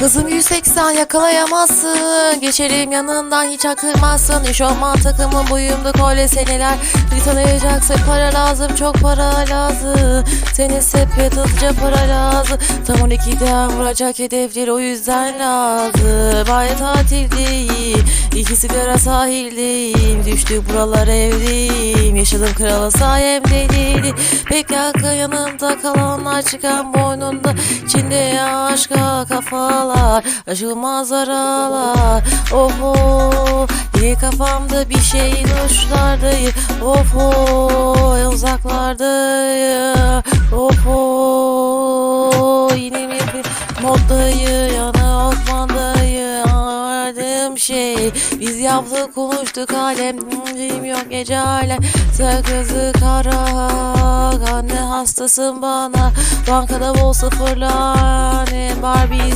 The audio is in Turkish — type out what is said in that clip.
Kızım 180 yakalayamazsın. Geçerim yanından hiç akırmazsın Eşofman takımın boyumda kolye seneler. Bir para lazım çok para lazım. Senin sepet hızlıca para lazım. Tam 12'den vuracak hedefler o yüzden lazım. Ay tatil değil İki sigara sahildeyim Düştü buralar evdeyim Yaşadım krala sayemde değil Pek yakın yanımda kalanlar çıkan boynunda İçinde aşka kafalar Aşılmaz aralar. Oho İyi kafamda bir şeyin uçlardayım Oho uzaklardayım Oho Yine mi bir moddayım Aradığım şey. Biz yaptık konuştuk alem Dilim yok gece alem Sakızı kara Anne hastasın bana. Bankada bol sıfırlar Barbie